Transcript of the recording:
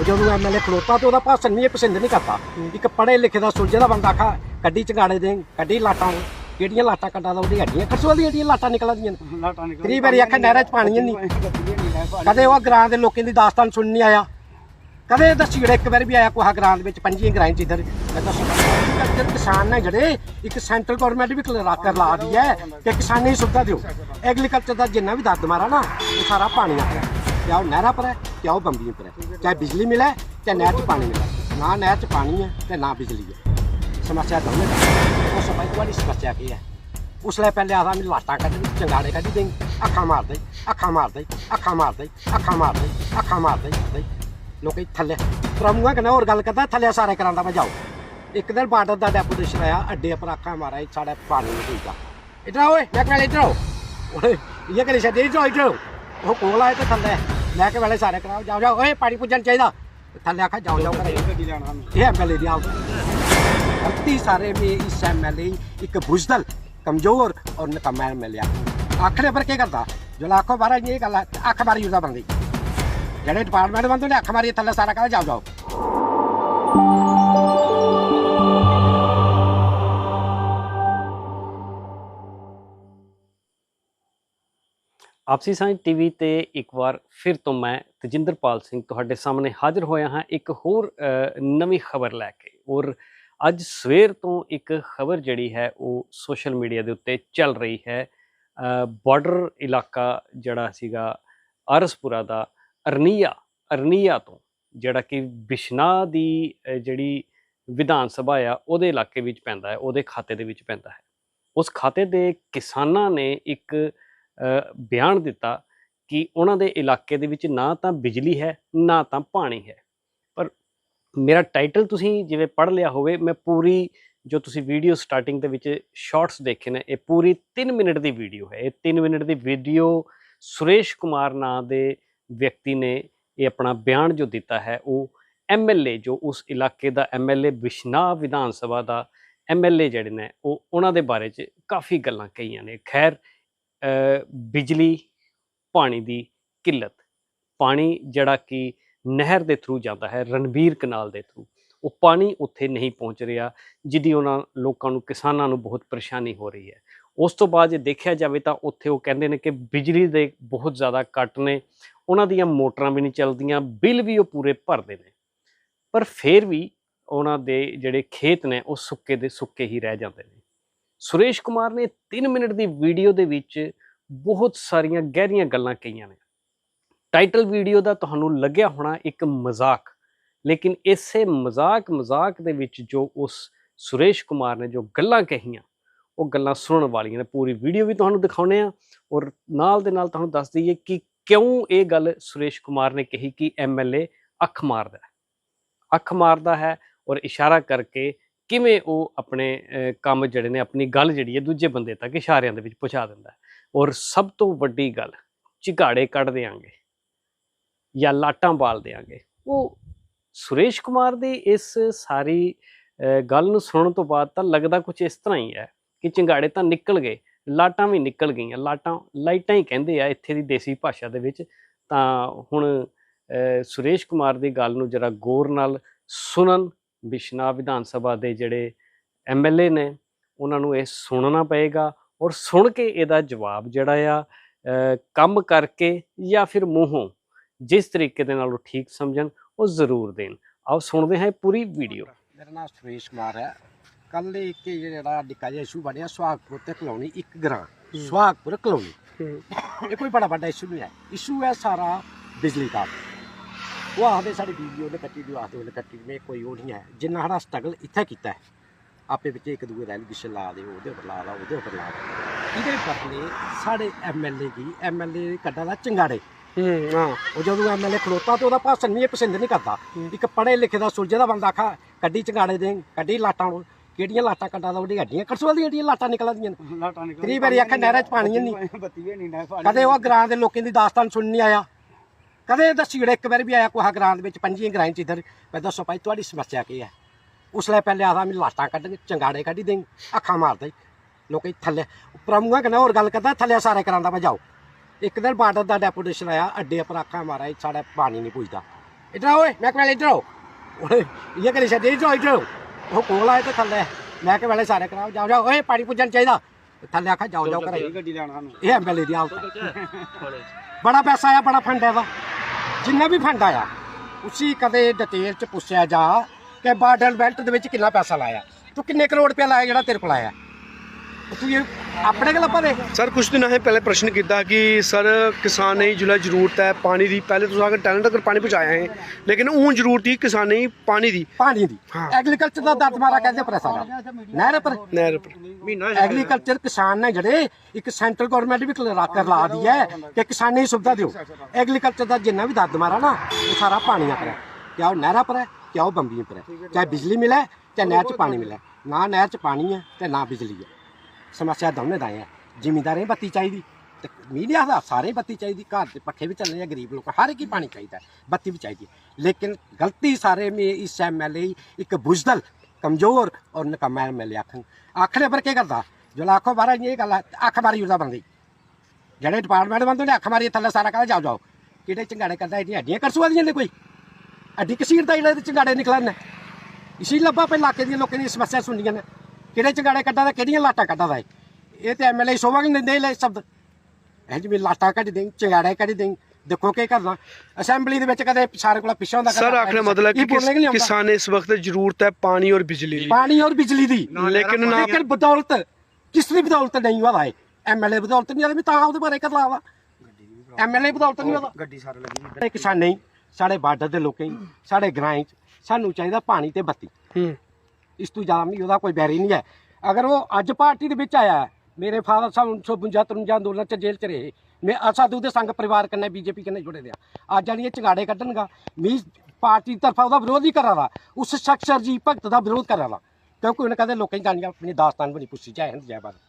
ਉਹ ਜਦੋਂ ਐਮਐਲਏ ਖਲੋਤਾ ਤੇ ਉਹਦਾ ਭਾਸ਼ਣ ਨਹੀਂ ਇਹ ਪਸੰਦ ਨਹੀਂ ਕਰਦਾ। ਇੱਕ ਪੜ੍ਹੇ ਲਿਖੇ ਦਾ ਸੁਲਝੇ ਦਾ ਬੰਦਾ ਆਖਾ ਕੱਢੀ ਚੰਗਾੜੇ ਦੇ ਕੱਢੀ ਲਾਟਾਂ ਕਿਹੜੀਆਂ ਲਾਟਾਂ ਕੱਢਾ ਦਾ ਉਹਦੀ ਹੱਡੀਆਂ ਕਸੂਲ ਦੀਆਂ ਜਿਹੜੀਆਂ ਲਾਟਾਂ ਨਿਕਲਦੀਆਂ ਲਾਟਾਂ ਨਿਕਲ ਵਾਰੀ ਆਖਾਂ ਨਹਿਰਾਂ 'ਚ ਪਾਣੀ ਨਹੀਂ ਕਦੇ ਉਹ ਗ੍ਰਾਂ ਦੇ ਲੋਕਾਂ ਦੀ ਦਾਸਤਾਨ ਸੁਣਨ ਨਹੀਂ ਆਇਆ। ਕਦੇ ਦੱਸੀ ਜਿਹੜਾ ਇੱਕ ਵਾਰ ਵੀ ਆਇਆ ਕੋਹਾ ਗ੍ਰਾਂ ਦੇ ਵਿੱਚ ਪੰਜੀਆਂ ਗ੍ਰਾਂ 'ਚ ਇੱਧਰ। ਕਿਸਾਨ ਨੇ ਜਿਹੜੇ ਇੱਕ ਸੈਂਟਰਲ ਗਵਰਨਮੈਂਟ ਵੀ ਕਰਾ ਕਰ ਲਾ ਰਹੀ ਹੈ ਕਿ ਕਿਸਾਨੀ ਸੁਵਿਧਾ ਦਿਓ। ਐਗਰੀਕਲਚਰ ਦਾ ਜਿੰਨਾ ਵੀ ਦਰਦ ਮਾਰਾ ਨਾ ਉਹ ਸਾਰਾ ਪਾਣੀ ਆ ਕਿਆ ਉਹ ਨਹਿਰਾਂ ਪਰ ਹੈ। ਕਿਆ ਉਹ ਬੰਬੀਆਂ ਪਰ ਹੈ ਚਾਹੇ ਬਿਜਲੀ ਮਿਲੇ, ਚਾਹੇ ਨਹਿਰ 'ਚ ਪਾਣੀ ਮਿਲੇ। ਨਾ ਨਹਿਰ 'ਚ ਪਾਣੀ ਹੈ ਤੇ ਨਾ ਬਿਜਲੀ ਹੈ। ਸਮੱਸਿਆ ਦੋਵੇਂ ਦਾ ਉਹ ਸਭਾਈ ਤੁਹਾਡੀ ਸਮੱਸਿਆ ਕੀ ਹੈ? ਉਸ ਲਈ ਪਹਿਲੇ ਆਦਾ ਮੈਨੂੰ ਲਾਟਾਂ ਕੱਢ ਚੰਗਾੜੇ ਕੱਢ ਦੇਂ ਅੱਖਾਂ ਮਾਰਦੇ ਅੱਖਾਂ ਮਾਰਦੇ ਅੱਖਾਂ ਮਾਰਦੇ ਅੱਖਾਂ ਮਾਰ ਦੇ ਅੱਖਾਂ ਮਾਰਦੇ ਲੋਕੀ ਥੱਲੇ। ਪ੍ਰਮੂਆ ਕਹਿੰਦਾ ਹੋਰ ਗੱਲ ਕਰਦਾ, ਥੱਲੇ ਸਾਰੇ ਕਰਾਂਦਾ ਮੈਂ ਜਾਓ ਇੱਕ ਦਿਨ ਬਾਰਡਰ ਦਾ ਡੈਪੂਟੇਸ਼ਨ ਆਇਆ, ਅੱਡੇ ਪਰ ਅੱਖਾਂ ਮਾਰਾ ਸਾਡਾ ਪਾਣੀ ਨਹੀਂ ਪੀਦਾ। ਇਧਰ ਓਏ ਲੈ ਕੇ ਇਧਰ ਓਏ, ਇਹ ਕਰੀ ਛੱਡੇ? ਇਧਰ ਇਧਰ ਉਹ ਕੋਲ ਆਏ ਤੇ ਥੱਲੇ। ਮੈਂ ਕਿ ਵੇਲੇ ਸਾਰੇ ਕਰਾਓ ਜਾਓ ਜਾਓ। ਓਏ ਪਾਣੀ ਪੁੱਜਣ ਚਾਹੀਦਾ। ਥੱਲੇ ਆਖਾ ਜਾਓ ਜਾਓ ਕਰੇ ਗੱਡੀ ਲੈਣ ਸਾਨੂੰ ਇਹ ਐਮਐਲਏ ਦੀ ਆਓ। ਗਲਤੀ ਸਾਰੇ ਵੀ ਇਸ ਐਮਐਲਏ ਇੱਕ ਬੁਜ਼ਦਲ ਕਮਜ਼ੋਰ ਔਰ ਨਕਮਾ ਐਮਐਲਏ ਆਖੜੇ ਪਰ ਕੀ ਕਰਦਾ? ਜੋ ਲੱਖੋ ਬਾਰਾ ਇਹ ਗੱਲ ਅੱਖ ਮਾਰੀ ਯੂਜ਼ਾ ਬੰਦੀ ਜਿਹੜੇ ਡਿਪਾਰਟਮੈਂਟ ਬੰਦੇ ਨੇ ਅੱਖ ਮਾਰੀ ਥੱਲੇ ਸਾਰਾ ਕਹਿੰਦਾ ਜਾਓ ਜਾਓ। ਆਪਸੀ ਸਾਂਝ ਟੀਵੀ ਤੇ ਇੱਕ ਵਾਰ ਫਿਰ ਤੋਂ ਮੈਂ ਤਜਿੰਦਰਪਾਲ ਸਿੰਘ ਤੁਹਾਡੇ ਸਾਹਮਣੇ ਹਾਜ਼ਰ ਹੋਇਆ ਹਾਂ ਇੱਕ ਹੋਰ ਨਵੀਂ ਖਬਰ ਲੈ ਕੇ ਔਰ ਅੱਜ ਸਵੇਰ ਤੋਂ ਇੱਕ ਖਬਰ ਜਿਹੜੀ ਹੈ ਉਹ ਸੋਸ਼ਲ ਮੀਡੀਆ ਦੇ ਉੱਤੇ ਚੱਲ ਰਹੀ ਹੈ। ਬਾਰਡਰ ਇਲਾਕਾ ਜਿਹੜਾ ਸੀਗਾ ਅਰਸਪੁਰਾ ਦਾ ਅਰਨੀਆ ਅਰਨੀਆ ਤੋਂ ਜਿਹੜਾ ਕਿ ਬਿਸ਼ਨਾ ਦੀ ਜਿਹੜੀ ਵਿਧਾਨ ਸਭਾ ਆ ਉਹਦੇ ਇਲਾਕੇ ਵਿੱਚ ਪੈਂਦਾ ਹੈ, ਉਹਦੇ ਖਾਤੇ ਦੇ ਵਿੱਚ ਪੈਂਦਾ ਹੈ। ਉਸ ਖਾਤੇ ਦੇ ਕਿਸਾਨਾਂ ਨੇ ਇੱਕ ਬਿਆਨ ਦਿੱਤਾ ਕਿ ਉਹਨਾਂ ਦੇ ਇਲਾਕੇ ਦੇ ਵਿੱਚ ਨਾ ਤਾਂ ਬਿਜਲੀ ਹੈ, ਨਾ ਤਾਂ ਪਾਣੀ ਹੈ। ਪਰ ਮੇਰਾ ਟਾਈਟਲ ਤੁਸੀਂ ਜਿਵੇਂ ਪੜ੍ਹ ਲਿਆ ਹੋਵੇ, ਮੈਂ ਪੂਰੀ ਜੋ ਤੁਸੀਂ ਵੀਡੀਓ ਸਟਾਰਟਿੰਗ ਦੇ ਵਿੱਚ ਸ਼ਾਰਟਸ ਦੇਖੇ ਨੇ, ਇਹ ਪੂਰੀ 3 ਮਿੰਟ ਦੀ ਵੀਡੀਓ ਹੈ। ਇਹ 3 ਮਿੰਟ ਦੀ ਵੀਡੀਓ ਸੁਰੇਸ਼ ਕੁਮਾਰ ਨਾਂ ਦੇ ਵਿਅਕਤੀ ਨੇ ਇਹ ਆਪਣਾ ਬਿਆਨ ਜੋ ਦਿੱਤਾ ਹੈ, ਉਹ ਐਮਐਲਏ ਜੋ ਉਸ ਇਲਾਕੇ ਦਾ ਐਮਐਲਏ ਬਿਸ਼ਨਾ ਵਿਧਾਨ ਸਭਾ ਦਾ ਐਮਐਲਏ ਜਿਹੜੇ ਨੇ, ਉਹ ਉਹਨਾਂ ਦੇ ਬਾਰੇ 'ਚ ਕਾਫੀ ਗੱਲਾਂ ਕਹੀਆਂ ਨੇ। ਖੈਰ ਬਿਜਲੀ, ਪਾਣੀ ਦੀ ਕਿੱਲਤ। ਪਾਣੀ ਜਿਹੜਾ ਕਿ ਨਹਿਰ ਦੇ ਥਰੂ ਜਾਂਦਾ ਹੈ, ਰਣਬੀਰ ਕਨਾਲ ਦੇ ਥਰੂ ਉਹ ਪਾਣੀ ਉੱਥੇ ਨਹੀਂ ਪਹੁੰਚ ਰਿਹਾ, ਜਿਹਦੀ ਉਹਨਾਂ ਲੋਕਾਂ ਨੂੰ, ਕਿਸਾਨਾਂ ਨੂੰ ਬਹੁਤ ਪਰੇਸ਼ਾਨੀ ਹੋ ਰਹੀ ਹੈ। ਉਸ ਤੋਂ ਬਾਅਦ ਜੇ ਦੇਖਿਆ ਜਾਵੇ ਤਾਂ ਉੱਥੇ ਉਹ ਕਹਿੰਦੇ ਨੇ ਕਿ ਬਿਜਲੀ ਦੇ ਬਹੁਤ ਜ਼ਿਆਦਾ ਕੱਟ ਨੇ, ਉਹਨਾਂ ਦੀਆਂ ਮੋਟਰਾਂ ਵੀ ਨਹੀਂ ਚੱਲਦੀਆਂ, ਬਿੱਲ ਵੀ ਉਹ ਪੂਰੇ ਭਰਦੇ ਨੇ। ਪਰ ਫਿਰ ਵੀ ਉਹਨਾਂ ਦੇ ਜਿਹੜੇ ਖੇਤ ਨੇ, ਉਹ ਸੁੱਕੇ ਦੇ ਸੁੱਕੇ ਹੀ ਰਹਿ ਜਾਂਦੇ ਨੇ। ਸੁਰੇਸ਼ ਕੁਮਾਰ ਨੇ 3 ਮਿੰਟ ਦੀ ਵੀਡੀਓ ਦੇ ਵਿੱਚ ਬਹੁਤ ਸਾਰੀਆਂ ਗਹਿਰੀਆਂ ਗੱਲਾਂ ਕਹੀਆਂ ਨੇ। ਟਾਈਟਲ ਵੀਡੀਓ ਦਾ ਤੁਹਾਨੂੰ ਲੱਗਿਆ ਹੋਣਾ ਇੱਕ ਮਜ਼ਾਕ, ਲੇਕਿਨ ਇਸੇ ਮਜ਼ਾਕ ਮਜ਼ਾਕ ਦੇ ਵਿੱਚ ਜੋ ਉਸ ਸੁਰੇਸ਼ ਕੁਮਾਰ ਨੇ ਜੋ ਗੱਲਾਂ ਕਹੀਆਂ, ਉਹ ਗੱਲਾਂ ਸੁਣਨ ਵਾਲੀਆਂ ਨੇ। ਪੂਰੀ ਵੀਡੀਓ ਵੀ ਤੁਹਾਨੂੰ ਦਿਖਾਉਣੇ ਆ ਔਰ ਨਾਲ ਦੇ ਨਾਲ ਤੁਹਾਨੂੰ ਦੱਸ ਦਈਏ ਕਿ ਕਿਉਂ ਇਹ ਗੱਲ ਸੁਰੇਸ਼ ਕੁਮਾਰ ਨੇ ਕਹੀ ਕਿ ਐਮਐਲਏ ਅੱਖ ਮਾਰਦਾ ਅੱਖ ਮਾਰਦਾ ਹੈ ਔਰ ਇਸ਼ਾਰਾ ਕਰਕੇ ਕਿਵੇਂ ਉਹ ਆਪਣੇ ਕੰਮ ਜਿਹੜੇ ਨੇ, ਆਪਣੀ ਗੱਲ ਜਿਹੜੀ ਹੈ ਦੂਜੇ ਬੰਦੇ ਤੱਕ ਇਸ਼ਾਰਿਆਂ ਦੇ ਵਿੱਚ ਪਹੁੰਚਾ ਦਿੰਦਾ ਔਰ ਸਭ ਤੋਂ ਵੱਡੀ ਗੱਲ, ਝਿਗਾੜੇ ਕੱਢ ਦਿਆਂਗੇ ਜਾਂ ਲਾਟਾਂ ਬਾਲ ਦਿਆਂਗੇ। ਉਹ ਸੁਰੇਸ਼ ਕੁਮਾਰ ਦੀ ਇਸ ਸਾਰੀ ਗੱਲ ਨੂੰ ਸੁਣਨ ਤੋਂ ਬਾਅਦ ਤਾਂ ਲੱਗਦਾ ਕੁਝ ਇਸ ਤਰ੍ਹਾਂ ਹੀ ਹੈ ਕਿ ਚਿੰਗਾੜੇ ਤਾਂ ਨਿਕਲ ਗਏ, ਲਾਟਾਂ ਵੀ ਨਿਕਲ ਗਈਆਂ। ਲਾਟਾਂ, ਲਾਈਟਾਂ ਹੀ ਕਹਿੰਦੇ ਆ ਇੱਥੇ ਦੀ ਦੇਸੀ ਭਾਸ਼ਾ ਦੇ ਵਿੱਚ। ਤਾਂ ਹੁਣ ਸੁਰੇਸ਼ ਕੁਮਾਰ ਦੀ ਗੱਲ ਨੂੰ ਜਰਾ ਗੌਰ ਨਾਲ ਸੁਣਨ ਬਿਸ਼ਨਾ ਵਿਧਾਨ ਸਭਾ ਦੇ ਜਿਹੜੇ ਐਮਐਲਏ ਨੇ ਉਹਨਾਂ ਨੂੰ ਇਹ ਸੁਣਨਾ ਪਏਗਾ ਔਰ ਸੁਣ ਕੇ ਇਹਦਾ ਜਵਾਬ ਜਿਹੜਾ ਆ ਕੰਮ ਕਰਕੇ ਜਾਂ ਫਿਰ ਮੂੰਹੋਂ ਜਿਸ ਤਰੀਕੇ ਦੇ ਨਾਲ ਉਹ ਠੀਕ ਸਮਝਣ ਉਹ ਜ਼ਰੂਰ ਦੇਣ। ਆਓ ਸੁਣਦੇ ਹਾਂ ਇਹ ਪੂਰੀ ਵੀਡੀਓ। ਮੇਰਾ ਨਾਮ ਸੁਰੇਸ਼ ਕੁਮਾਰ ਹੈ। ਕੱਲ ਇੱਕ ਜਿਹੜਾ ਨਿੱਕਾ ਜਿਹਾ ਇਸ਼ੂ ਬਣਿਆ ਸੁਹਾਗਪੁਰ ਤੇ ਕਲੋਨੀ ਇੱਕ ਗ੍ਰਾਂ ਸੁਹਾਗਪੁਰ ਕਲੋਨੀ। ਇਹ ਕੋਈ ਬੜਾ ਵੱਡਾ ਇਸ਼ੂ ਨਹੀਂ ਹੈ। ਇਸ਼ੂ ਹੈ ਸਾਰਾ ਬਿਜਲੀ ਦਾ। ਉਹ ਆਖਦੇ ਸਾਡੀ ਬਿਜਲੀ ਉਹਨੇ ਕੱਟੀ ਦੀ ਆਖਦੇ ਉਹਨੇ ਕੱਟੀ ਮੈਂ ਕੋਈ ਉਹ ਨਹੀਂ ਹੈ। ਜਿੰਨਾ ਸਾਡਾ ਸਟਰਗਲ ਇੱਥੇ ਕੀਤਾ ਹੈ ਆਪੇ ਵਿੱਚ ਇੱਕ ਦੂਏ ਰੈਲੀਗੇਸ਼ਨ ਲਾ ਦੇ ਉਹਦੇ ਉੱਪਰ ਲਾ ਲਾ ਉਹਦੇ ਉੱਪਰ ਲਾ ਲਾ। ਇਹਦੇ ਬਦਲੇ ਸਾਡੇ ਐਮਐਲਏ ਦੀ ਐਮਐਲਏ ਕੱਢਾ ਦਾ ਚੰਗਾੜੇ। ਹਾਂ। ਉਹ ਜਦੋਂ ਐਮਐਲਏ ਖਲੋਤਾ ਤੇ ਉਹਦਾ ਭਾਸ਼ਣ ਨਹੀਂ ਇਹ ਪਸੰਦ ਨਹੀਂ ਕਰਦਾ। ਇੱਕ ਪੜ੍ਹੇ ਲਿਖੇ ਦਾ ਸੁਲਝੇ ਦਾ ਬੰਦਾ ਆਖਾ ਕੱਢੀ ਚੰਗਾੜੇ ਦੇ ਕੱਢੀ ਲਾਟਾਂ ਨੂੰ। ਕਿਹੜੀਆਂ ਲਾਟਾਂ ਕੱਢਾ ਦਾ ਉਹਦੀ ਹੱਡੀਆਂ ਕਸੂਲ ਦੀਆਂ ਜਿਹੜੀਆਂ ਲਾਟਾਂ ਨਿਕਲਦੀਆਂ ਨੇ। ਲਾਟਾਂ ਨਿਕਲ ਕਈ ਵਾਰੀ ਆਖਾਂ ਨਹਿਰਾਂ 'ਚ ਪਾਣੀ ਨਹੀਂ ਵੀ ਕਦੇ ਉਹ ਗ੍ਰਾਂ ਦੇ ਲੋਕਾਂ ਦੀ ਦਾਸਤਾਨ ਸੁਣਨ ਨਹੀਂ ਆਇਆ। ਕਦੇ ਦੱਸੀ ਜਿਹੜਾ ਇੱਕ ਵਾਰ ਵੀ ਆਇਆ ਕੋਹਾ ਗ੍ਰਾਂ ਦੇ ਵਿੱਚ ਪੰਜੀਆਂ ਗ੍ਰਾਂ 'ਚ ਇੱਧਰ ਮੈਂ ਦੱਸੋ ਭਾਈ ਤੁਹਾਡੀ ਸਮੱਸਿਆ ਕੀ ਹੈ? ਉਸ ਲਈ ਪਹਿਲੇ ਆਦਾ ਮੈਨੂੰ ਲਾਟਾਂ ਕੱਢ ਚੰਗਾੜੇ ਕੱਢੀ ਦੇਂ ਅੱਖਾਂ ਮਾਰ ਦੇ ਲੋਕੀ ਥੱਲੇ ਪ੍ਰਮੂਆ ਕਹਿੰਦਾ ਹੋਰ ਗੱਲ ਕਰਦਾ ਥੱਲੇ ਸਾਰੇ ਕਰਾਂਦਾ ਮੈਂ ਜਾਓ ਇੱਕ ਦਿਨ ਬਾਰਡਰ ਦਾ ਡੈਪੂਟੇਸ਼ਨ ਆਇਆ ਅੱਡੇ ਪਰ ਅੱਖਾਂ ਮਾਰਾ ਸਾਡਾ ਪਾਣੀ ਨਹੀਂ ਪੁੱਜਦਾ। ਇੱਧਰ ਆ ਓਏ ਮੈਂ ਕਹਿੰਦਾ ਇੱਧਰ ਆਓ। ਓਏ ਇਹ ਕਰੀ ਛੱਡੇ ਇੱਧਰ ਆਓ, ਇੱਧਰ ਆਓ। ਉਹ ਕੋਲ ਆਏ ਤੇ ਥੱਲੇ ਮੈਂ ਕਿ ਵੇਲੇ ਸਾਰੇ ਕਰਾਓ ਜਾਓ ਜਾਓ ਓਏ ਪਾਣੀ ਪੁੱਜਣ ਚਾਹੀਦਾ। ਥੱਲੇ ਆਖਾ ਜਾਓ ਜਾਓ ਕਰੇ ਗੱਡੀ ਲੈਣਾ ਸਾਨੂੰ। ਇਹ ਐਮਐਲਏ ਦੀ ਹੈ। ਬੜਾ ਪੈਸਾ ਆਇਆ ਬੜਾ ਫੰਡ ਹੈ ਜਿੰਨਾ ਵੀ ਫੰਡ ਆਇਆ ਉਸੀ ਕਦੇ ਡਿਟੇਲ ਚ ਪੁੱਛਿਆ ਜਾ ਕਿ ਬਾਰਡਰ ਬੈਲਟ ਦੇ ਵਿੱਚ ਕਿੰਨਾ ਪੈਸਾ ਲਾਇਆ? ਤੂੰ ਕਿੰਨੇ ਕਰੋੜ ਰੁਪਇਆ ਲਾਇਆ ਜਿਹੜਾ ਤੇਰੇ ਕੋਲ ਆਇਆ? ਤੂੰ ਇਹ ਆਪਣੇ ਕੋਲ ਆਪਾਂ ਦੇ? ਸਰ ਕੁਝ ਦਿਨ ਹੈ ਪਹਿਲੇ ਪ੍ਰਸ਼ਨ ਕੀਤਾ ਕਿ ਸਰ ਕਿਸਾਨ ਨਹੀਂ ਜਿਹੜਾ ਜ਼ਰੂਰਤ ਹੈ ਪਾਣੀ ਦੀ ਪਹਿਲੇ ਤੁਸੀਂ ਅਗਰ ਟੈਲੈਂਟ ਅਗਰ ਪਾਣੀ ਪਹੁੰਚਾਇਆ ਹੈ ਲੇਕਿਨ ਉਹ ਜ਼ਰੂਰਤ ਹੀ ਕਿਸਾਨ ਨਹੀਂ ਪਾਣੀ ਦੀ। ਪਾਣੀ ਦੀ। ਹਾਂ। ਐਗਰੀਕਲਚਰ ਦਾ ਦਰਦ ਮਾਰਾ ਕਹਿੰਦੇ ਪਰ ਸਾਰਾ। ਨਹਿਰ ਪਰ ਨਹਿਰ ਪਰ ਮਹੀਨਾ ਐਗਰੀਕਲਚਰ ਕਿਸਾਨ ਨੇ ਜਿਹੜੇ ਇੱਕ ਸੈਂਟਰਲ ਗਵਰਨਮੈਂਟ ਵੀ ਕਰਾ ਕਰ ਲਾ ਦੀ ਹੈ ਕਿ ਕਿਸਾਨੀ ਸੁਵਿਧਾ ਦਿਓ। ਐਗਰੀਕਲਚਰ ਦਾ ਜਿੰਨਾ ਵੀ ਦਰਦ ਮਾਰਾ ਨਾ ਉਹ ਸਾਰਾ ਪਾਣੀਆਂ ਪਰ। ਹੈ ਕਿਆ ਉਹ ਨਹਿਰਾਂ ਪਰ ਹੈ ਕਿਆ ਉਹ ਬੰਬੀਆਂ ਪਰ। ਹੈ ਚਾਹੇ ਬਿਜਲੀ ਮਿਲੇ ਚਾਹੇ ਨਹਿਰ 'ਚ ਪਾਣੀ ਮਿਲੇ। ਨਾ ਨਹਿਰ 'ਚ ਪਾਣੀ ਹੈ ਤੇ ਨਾ ਬਿਜਲੀ ਹੈ। ਸਮੱਸਿਆ ਦੋਨੇ ਦਾ ਹੈ। ਜ਼ਿਮੀਂਦਾਰਾਂ ਨੂੰ ਬੱਤੀ ਚਾਹੀਦੀ ਤੇ ਮੀਡੀਆ ਦਾ ਸਾਰੇ ਬੱਤੀ ਚਾਹੀਦੀ ਘਰ ਦੇ ਪੱਖੇ ਵੀ ਚੱਲਣੇ ਆ ਗਰੀਬ ਲੋਕ ਹਰ ਇੱਕ ਹੀ ਪਾਣੀ ਚਾਹੀਦਾ ਬੱਤੀ ਵੀ ਚਾਹੀਦੀ ਹੈ। ਲੇਕਿਨ ਗਲਤੀ ਸਾਰੇ ਮੇ ਇਸ ਐਮਐਲਏ ਇੱਕ ਬੁਝਦਲ ਕਮਜ਼ੋਰ ਔਰ ਨਕਮਾ ਐਮਐਲਏ ਆਖਣ। ਆਖਣੇ ਪਰ ਕੀ ਕਰਦਾ? ਜੋ ਲਾਖੋ ਬਾਰਾ ਇਹ ਗੱਲ ਹੈ, ਅੱਖ ਮਾਰੀ ਉਹਦਾ ਬੰਦੀ ਜਿਹੜੇ ਡਿਪਾਰਟਮੈਂਟ ਬੰਦੇ ਨੇ ਅੱਖ ਮਾਰੀ ਥੱਲੇ ਸਾਰਾ ਕਹਿੰਦਾ ਜਾਓ ਜਾਓ। ਕਿਹੜੇ ਚੰਗਾੜੇ ਕਰਦਾ ਇਹਦੀਆਂ ਹੱਡੀਆਂ ਕਰਸੂਆ ਦੀਆਂ ਨੇ ਕੋਈ? ਅੱਡੀ ਕਸੀਰ ਦਾ ਜਿਹੜੇ ਚੰਗਾੜੇ ਨਿਕਲਣ ਨੇ। ਇਸੀ ਲੱਭਾ ਪੇ ਇਲਾਕੇ ਦੀਆਂ ਲੋਕਾਂ ਦੀਆਂ ਸਮੱਸਿਆ ਸੁਣੀਆਂ ਨੇ। ਕਿਹੜੇ ਚੰਗਾੜੇ ਕੱਢਾ ਦਾ ਕਿਹੜੀਆਂ ਲਾਟਾਂ ਕੱਢਾ ਦਾ ਇਹ? ਤੇ ਐਮਐਲਏ ਸੋਭਾ ਨਹੀਂ ਦਿੰਦੇ ਲੈ ਸ਼ਬਦ? ਇਹ ਜਿਵੇਂ ਲਾਟਾਂ ਕੱਢ ਦੇਂ ਚੰਗਾੜੇ ਕੱਢ ਦੇਂ ਦੇਖੋ ਕੀ ਕਰਨਾ। ਅਸੈਂਬਲੀ ਦੇ ਵਿੱਚ ਕਦੇ ਸਾਰੇ ਕੋਲ ਪਿੱਛੋਂ ਦਾ ਸਰ ਆਖਣਾ ਮਤਲਬ ਕਿ। ਕਿਸਾਨ ਇਸ ਵਕਤ ਜ਼ਰੂਰਤ ਹੈ ਪਾਣੀ ਔਰ ਬਿਜਲੀ ਦੀ। ਪਾਣੀ ਔਰ ਬਿਜਲੀ ਦੀ। ਲੇਕਿਨ ਨਾ ਲੇਕਿਨ ਬਦੌਲਤ ਕਿਸ ਦੀ ਬਦੌਲਤ ਨਹੀਂ ਹੋਦਾ ਹੈ ਐਮਐਲਏ ਬਦੌਲਤ ਨਹੀਂ ਆਦਾ ਵੀ ਤਾਂ ਉਹਦੇ ਬਾਰੇ ਕਰ ਲਾਵਾ ਐਮਐਲਏ ਬਦੌਲਤ ਨਹੀਂ ਹੋਦਾ ਗੱਡੀ ਸਾਰੇ ਲੱਗੀ ਸਾਡੇ ਕਿਸਾਨ ਨਹੀਂ ਸਾਡੇ ਬਾਰਡਰ ਦੇ ਲੋਕਾਂ ਹੀ ਸਾਡੇ ਗ੍ਰਾਂਆਂ 'ਚ ਸਾਨੂੰ ਚਾਹੀਦਾ ਪਾਣੀ ਤੇ ਬੱਤੀ। ਹੂੰ। ਇਸ ਤੋਂ ਜ਼ਿਆਦਾ ਨਹੀਂ, ਉਹਦਾ ਕੋਈ ਬੈਰੀ ਨਹੀਂ ਹੈ। ਅਗਰ ਉਹ ਅੱਜ ਪਾਰਟੀ ਦੇ ਵਿੱਚ ਆਇਆ, ਮੇਰੇ ਫਾਦਰ ਸਾਹਿਬ 1952 53 ਅੰਦੋਲਨ ਚ ਜੇਲ੍ਹ ਚ ਰਹੇ, ਮੈਂ ਅਸਾਦੂ ਦੇ ਸੰਗ ਪਰਿਵਾਰ ਕੰਨੇ, ਬੀਜੇਪੀ ਕੰਨੇ ਜੁੜੇ ਰਿਹਾ ਅੱਜ ਜਾਨੀ ਇਹ ਚੰਗਾੜੇ ਕੱਢਣਗਾ ਮੀ ਪਾਰਟੀ ਦੀ ਤਰਫਾ ਉਹਦਾ ਵਿਰੋਧ ਹੀ ਕਰਾਵਾ ਉਸ ਸ਼ਖਸ ਜੀ ਭਗਤ ਦਾ ਵਿਰੋਧ ਕਰਾਵਾ ਕਿਉਂਕਿ ਉਹਨੇ ਕਦੇ ਲੋਕਾਂ ਦੀ ਜਾਣੀਆਂ ਆਪਣੀ ਦਾਸਤਾਨ ਬਣੀ ਪੁੱਛੀ ਜਾਏ ਹਿੰਦ, ਜੈ ਭਾਰਤ।